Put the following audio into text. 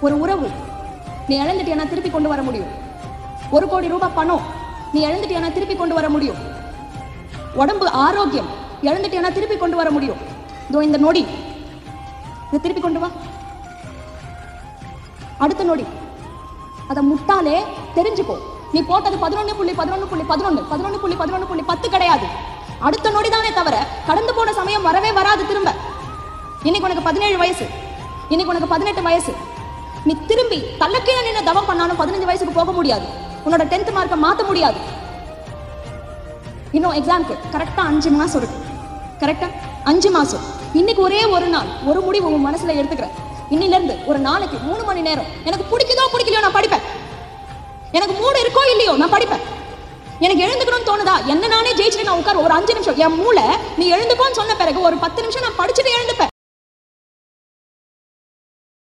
ஒரு உறவு. நீ இழந்துட்டியானா திருப்பி கொண்டு வர முடியும். ஒரு கோடி ரூபாய் பணம். நீ இழந்துட்டியானா திருப்பி கொண்டு வர முடியும். உடம்பு ஆரோக்கியம். இழந்துட்டியானா திருப்பி கொண்டு வர முடியும். இதோ இந்த நொடி. இதை திருப்பி கொண்டு வா. அடுத்த நொடி. அதை முட்டாலே தெரிஞ்சுக்கோ. நீ போட்டது பதினொன்று புள்ளி பதினொன்று புள்ளி பதினொன்று பதினொன்று புள்ளி பதினொன்று புள்ளி பத்து கிடையாது. அடுத்த நொடி தானே தவிர கடந்து போன சமயம் வரவே வராது திரும்ப. இன்னைக்கு உனக்கு பதினேழு வயசு. இன்னைக்கு உனக்கு பதினெட்டு வயசு. நீ திரும்பி தள்ளக்கீழே நின்று தவம் பண்ணாலும் பதினஞ்சு வயசுக்கு போக முடியாது. உன்னோட டென்த் மார்க்கை மாற்ற முடியாது. இன்னும் எக்ஸாம்க்கு கரெக்டா அஞ்சு மாசம் இருக்கு. கரெக்டா அஞ்சு மாசம். இன்னைக்கு ஒரே ஒரு நாள். ஒரு முடிவு உன் மனசுல எடுத்துக்கிற இன்னில இருந்து ஒரு நாளைக்கு மூணு மணி நேரம். எனக்கு பிடிக்குதோ பிடிக்கலையோ நான் படிப்பேன். எனக்கு மூடு இருக்கோ இல்லையோ நான் படிப்பேன். எனக்கு எழுந்துக்கணும்னு தோணுதா? என்ன நானே ஜெயிச்சுட்டு நான் உட்கார ஒரு அஞ்சு நிமிஷம். என் மூளை நீ எழுந்துக்கோன்னு சொன்ன பிறகு ஒரு பத்து நிமிஷம் நான் படிச்சுட்டு எழுந்துப்பேன்.